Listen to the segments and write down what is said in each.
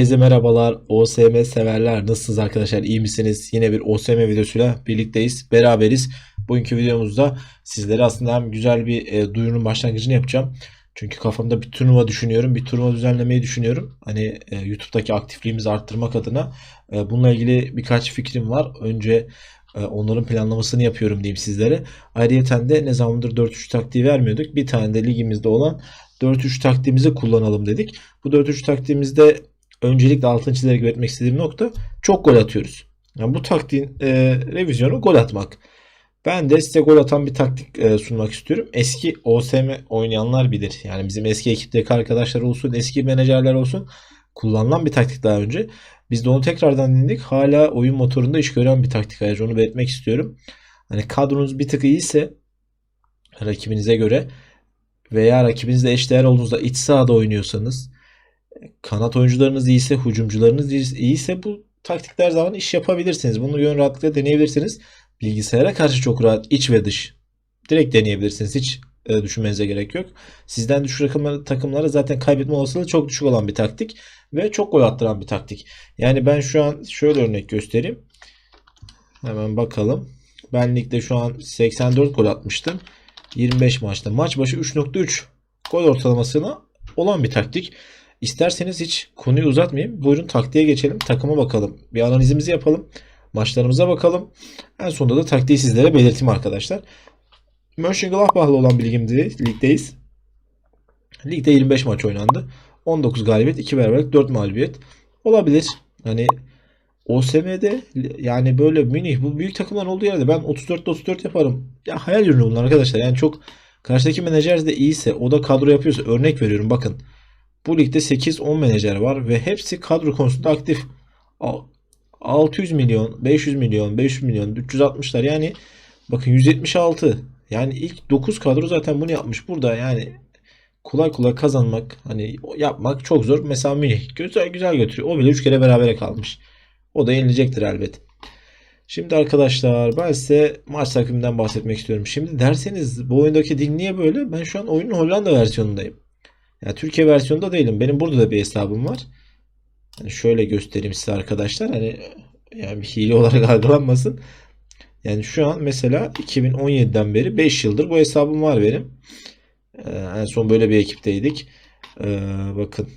Herkese merhabalar. OSM severler. Nasılsınız arkadaşlar? İyi misiniz? Yine bir OSM videosuyla birlikteyiz. Beraberiz. Bugünkü videomuzda sizlere aslında hem güzel bir e, duyurunun başlangıcını yapacağım. Çünkü kafamda bir turnuva düşünüyorum. Bir turnuva düzenlemeyi düşünüyorum. Hani e, YouTube'daki aktifliğimizi arttırmak adına. E, bununla ilgili birkaç fikrim var. Önce e, onların planlamasını yapıyorum diyeyim sizlere. Ayrıca de ne zamandır 4-3 taktiği vermiyorduk. Bir tane de ligimizde olan 4-3 taktiğimizi kullanalım dedik. Bu 4-3 taktiğimizde öncelikle altın çizerek belirtmek istediğim nokta çok gol atıyoruz. Yani bu taktiğin e, revizyonu gol atmak. Ben de size gol atan bir taktik e, sunmak istiyorum. Eski OSM oynayanlar bilir. Yani bizim eski ekipteki arkadaşlar olsun, eski menajerler olsun kullanılan bir taktik daha önce. Biz de onu tekrardan dinledik. Hala oyun motorunda iş gören bir taktik ayrıca onu belirtmek istiyorum. Hani kadronuz bir tık iyiyse rakibinize göre veya rakibinizle eşdeğer olduğunuzda iç sahada oynuyorsanız kanat oyuncularınız iyiyse, hücumcularınız iyiyse bu taktikler zaman iş yapabilirsiniz. Bunu gönül rahatlıkla deneyebilirsiniz. Bilgisayara karşı çok rahat iç ve dış. Direkt deneyebilirsiniz. Hiç e, düşünmenize gerek yok. Sizden düşük takımları, takımlara zaten kaybetme olasılığı çok düşük olan bir taktik ve çok gol attıran bir taktik. Yani ben şu an şöyle örnek göstereyim. Hemen bakalım. Ben ligde şu an 84 gol atmıştım. 25 maçta. Maç başı 3.3 gol ortalamasına olan bir taktik. İsterseniz hiç konuyu uzatmayayım. Buyurun taktiğe geçelim. Takıma bakalım. Bir analizimizi yapalım. Maçlarımıza bakalım. En sonunda da taktiği sizlere belirteyim arkadaşlar. Mönchengladbach'la olan bir ligimde, ligdeyiz. Ligde 25 maç oynandı. 19 galibiyet, 2 beraberlik, 4 mağlubiyet. Olabilir. Hani OSM'de yani böyle Münih bu büyük takımlar olduğu yerde ben 34'te 34 yaparım. Ya hayal ürünü bunlar arkadaşlar. Yani çok karşıdaki menajer de iyiyse o da kadro yapıyorsa örnek veriyorum bakın. Bu ligde 8-10 menajer var ve hepsi kadro konusunda aktif. 600 milyon, 500 milyon, 500 milyon, 360'lar yani bakın 176. Yani ilk 9 kadro zaten bunu yapmış. Burada yani kolay kolay kazanmak hani yapmak çok zor. Mesela Münih güzel güzel götürüyor. O bile 3 kere berabere kalmış. O da yenilecektir elbet. Şimdi arkadaşlar ben size maç takviminden bahsetmek istiyorum. Şimdi derseniz bu oyundaki dil niye böyle? Ben şu an oyunun Hollanda versiyonundayım. Yani Türkiye versiyonunda değilim. Benim burada da bir hesabım var. Yani şöyle göstereyim size arkadaşlar. Hani yani bir hile olarak algılanmasın. Yani şu an mesela 2017'den beri 5 yıldır bu hesabım var benim. Ee, en son böyle bir ekipteydik. Ee, bakın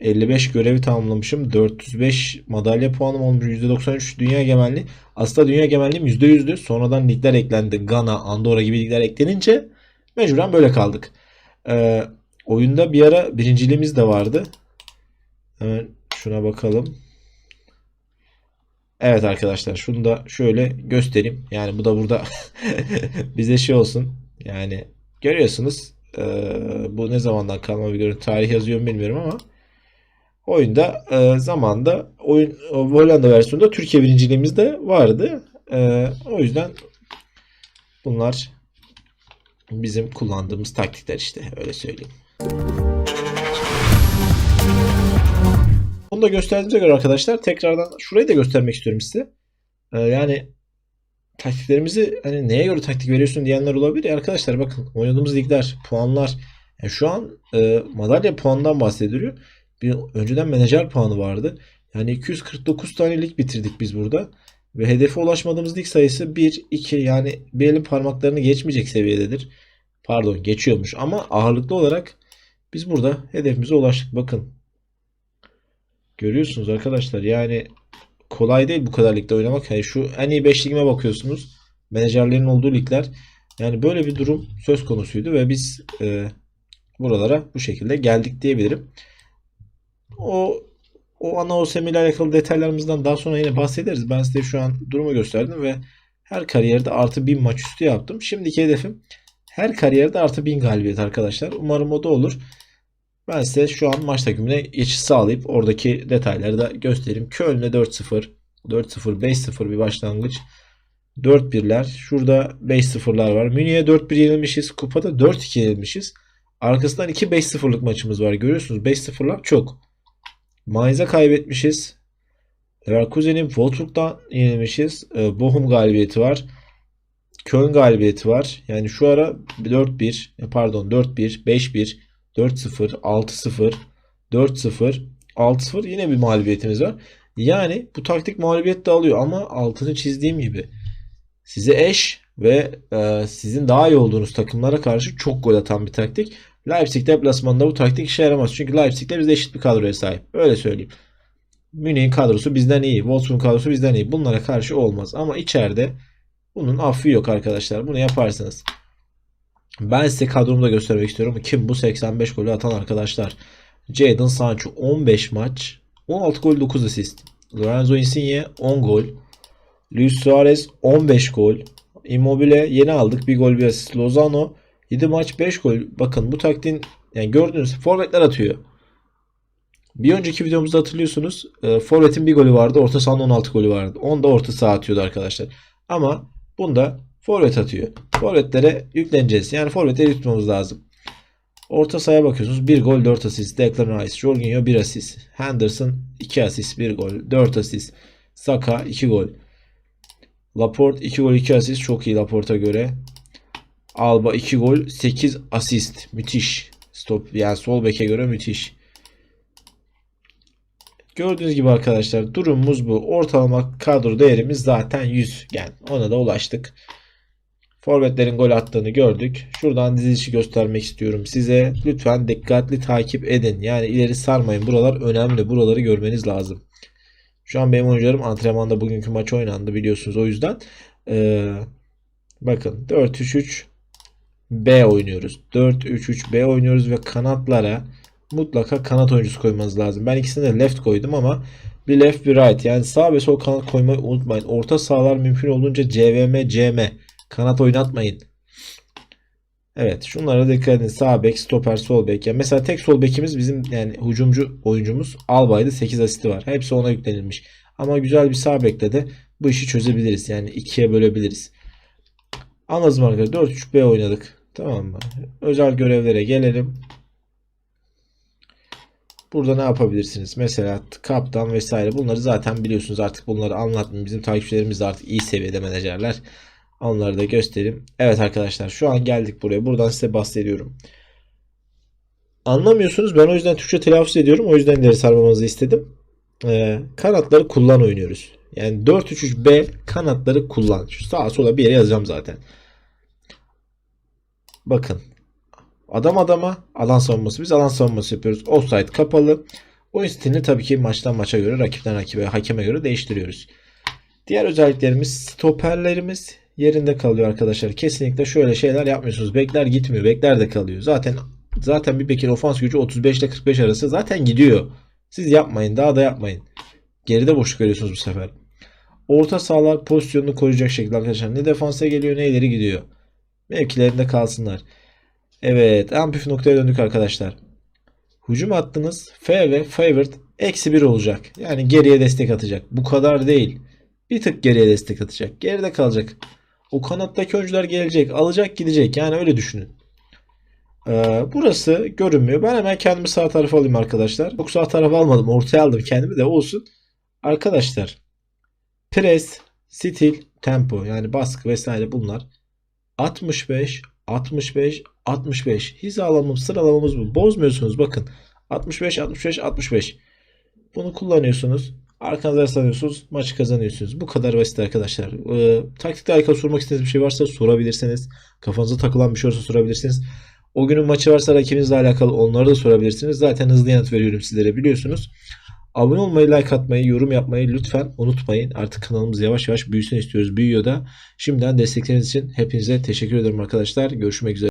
55 görevi tamamlamışım. 405 madalya puanım olmuş. %93 dünya egemenliği. Aslında dünya egemenliğim %100'dü. Sonradan ligler eklendi. Ghana, Andorra gibi ligler eklenince mecburen böyle kaldık. Ee, oyunda bir ara birinciliğimiz de vardı. Hemen şuna bakalım. Evet arkadaşlar şunu da şöyle göstereyim. Yani bu da burada bize şey olsun. Yani görüyorsunuz ee, bu ne zamandan kalma bir görüntü tarih yazıyor mu bilmiyorum ama oyunda e, zamanda oyun Hollanda versiyonunda Türkiye birinciliğimiz de vardı. E, o yüzden bunlar bizim kullandığımız taktikler işte öyle söyleyeyim. Bunu da gösterdiğimize göre arkadaşlar tekrardan şurayı da göstermek istiyorum size. E, yani taktiklerimizi hani neye göre taktik veriyorsun diyenler olabilir. Ya arkadaşlar bakın oynadığımız ligler, puanlar. Yani şu an e, madalya puanından bahsediliyor. Bir önceden menajer puanı vardı. Yani 249 tane lig bitirdik biz burada. Ve hedefe ulaşmadığımız lig sayısı 1, 2 yani bir elin parmaklarını geçmeyecek seviyededir. Pardon geçiyormuş ama ağırlıklı olarak biz burada hedefimize ulaştık. Bakın. Görüyorsunuz arkadaşlar yani kolay değil bu kadar ligde oynamak. Yani şu en iyi 5 ligime bakıyorsunuz. Menajerlerin olduğu ligler. Yani böyle bir durum söz konusuydu ve biz e, buralara bu şekilde geldik diyebilirim. O o ana OSM ile alakalı detaylarımızdan daha sonra yine bahsederiz. Ben size şu an durumu gösterdim ve her kariyerde artı 1000 maç üstü yaptım. Şimdiki hedefim her kariyerde artı 1000 galibiyet arkadaşlar. Umarım o da olur. Ben size şu an maç takvimine geçiş sağlayıp oradaki detayları da göstereyim. Köln'e 4-0, 4-0, 5-0 bir başlangıç. 4-1'ler. Şurada 5-0'lar var. Münih'e 4-1 yenilmişiz. Kupada 4-2 yenilmişiz. Arkasından 2 5-0'lık maçımız var. Görüyorsunuz 5-0'lar çok. Mainz'a kaybetmişiz. Leverkusen'in Wolfsburg'dan yenilmişiz. Ee, Bochum galibiyeti var. Köln galibiyeti var. Yani şu ara 4-1 pardon 4-1, 5-1, 4-0, 6-0, 4-0, 6-0 yine bir mağlubiyetimiz var. Yani bu taktik mağlubiyet de alıyor ama altını çizdiğim gibi size eş ve e, sizin daha iyi olduğunuz takımlara karşı çok gol atan bir taktik. Leipzig deplasmanında bu taktik işe yaramaz. Çünkü Leipzig'de biz eşit bir kadroya sahip. Öyle söyleyeyim. Münih'in kadrosu bizden iyi. Wolfsburg'un kadrosu bizden iyi. Bunlara karşı olmaz. Ama içeride bunun affı yok arkadaşlar. Bunu yaparsınız. Ben size kadromu da göstermek istiyorum. Kim bu 85 golü atan arkadaşlar? Jadon Sancho 15 maç 16 gol 9 asist. Lorenzo Insigne 10 gol. Luis Suarez 15 gol. Immobile yeni aldık. Bir gol bir asist. Lozano 7 maç 5 gol. Bakın bu taktiğin yani gördüğünüz forvetler atıyor. Bir önceki videomuzda hatırlıyorsunuz. E, Forvet'in bir golü vardı. Orta sahanın 16 golü vardı. Onda orta saha atıyordu arkadaşlar. Ama bunda Forvet atıyor. Forvetlere yükleneceğiz. Yani Forvetleri tutmamız lazım. Orta sahaya bakıyorsunuz. 1 gol 4 asist. Declan Rice. Jorginho 1 asist. Henderson 2 asist 1 gol 4 asist. Saka 2 gol. Laporte 2 gol 2 asist. Çok iyi Laporte'a göre. Alba 2 gol 8 asist. Müthiş. Stop yani sol beke göre müthiş. Gördüğünüz gibi arkadaşlar durumumuz bu. Ortalama kadro değerimiz zaten 100. Yani ona da ulaştık. Forvetlerin gol attığını gördük. Şuradan dizilişi göstermek istiyorum size. Lütfen dikkatli takip edin. Yani ileri sarmayın. Buralar önemli. Buraları görmeniz lazım. Şu an benim oyuncularım antrenmanda bugünkü maç oynandı biliyorsunuz. O yüzden ee, bakın 4-3-3 B oynuyoruz. 4-3-3 B oynuyoruz ve kanatlara mutlaka kanat oyuncusu koymanız lazım. Ben ikisini de left koydum ama bir left bir right. Yani sağ ve sol kanat koymayı unutmayın. Orta sahalar mümkün olduğunca CVM, CM. Kanat oynatmayın. Evet şunlara dikkat edin. Sağ bek, stoper, sol bek. Yani mesela tek sol bekimiz bizim yani hücumcu oyuncumuz Albay'da 8 asisti var. Hepsi ona yüklenilmiş. Ama güzel bir sağ bekle de bu işi çözebiliriz. Yani ikiye bölebiliriz. Anladınız mı arkadaşlar? 4-3-B oynadık. Tamam mı? Özel görevlere gelelim. Burada ne yapabilirsiniz? Mesela kaptan vesaire bunları zaten biliyorsunuz artık bunları anlatmayayım. Bizim takipçilerimiz de artık iyi seviyede menajerler. Onları da göstereyim. Evet arkadaşlar şu an geldik buraya. Buradan size bahsediyorum. Anlamıyorsunuz. Ben o yüzden Türkçe telaffuz ediyorum. O yüzden ileri sarmamanızı istedim. Ee, kanatları kullan oynuyoruz. Yani 4-3-3-B kanatları kullan. Şu sağa sola bir yere yazacağım zaten. Bakın. Adam adama alan savunması. Biz alan savunması yapıyoruz. Offside kapalı. Oyun stilini tabii ki maçtan maça göre, rakipten rakibe, hakeme göre değiştiriyoruz. Diğer özelliklerimiz stoperlerimiz yerinde kalıyor arkadaşlar. Kesinlikle şöyle şeyler yapmıyorsunuz. Bekler gitmiyor. Bekler de kalıyor. Zaten zaten bir bekin ofans gücü 35 ile 45 arası zaten gidiyor. Siz yapmayın. Daha da yapmayın. Geride boşluk veriyorsunuz bu sefer. Orta sahalar pozisyonunu koruyacak şekilde arkadaşlar. Ne defansa geliyor ne ileri gidiyor. Mevkilerinde kalsınlar. Evet. En püf noktaya döndük arkadaşlar. Hücum attınız. F ve favorite eksi 1 olacak. Yani geriye destek atacak. Bu kadar değil. Bir tık geriye destek atacak. Geride kalacak. O kanattaki oyuncular gelecek. Alacak gidecek. Yani öyle düşünün. Ee, burası görünmüyor. Ben hemen kendimi sağ tarafa alayım arkadaşlar. Çok sağ tarafa almadım. Ortaya aldım kendimi de olsun. Arkadaşlar. Pres, stil, tempo yani baskı vesaire bunlar. 65, 65, 65. Hizalamamız, sıralamamız bu. Bozmuyorsunuz bakın. 65, 65, 65. Bunu kullanıyorsunuz. Arkanıza yaslanıyorsunuz. Maçı kazanıyorsunuz. Bu kadar basit arkadaşlar. Ee, taktikle alakalı sormak istediğiniz bir şey varsa sorabilirsiniz. Kafanıza takılan bir şey varsa sorabilirsiniz. O günün maçı varsa rakibinizle alakalı onları da sorabilirsiniz. Zaten hızlı yanıt veriyorum sizlere biliyorsunuz. Abone olmayı, like atmayı, yorum yapmayı lütfen unutmayın. Artık kanalımız yavaş yavaş büyüsün istiyoruz. Büyüyor da. Şimdiden destekleriniz için hepinize teşekkür ederim arkadaşlar. Görüşmek üzere.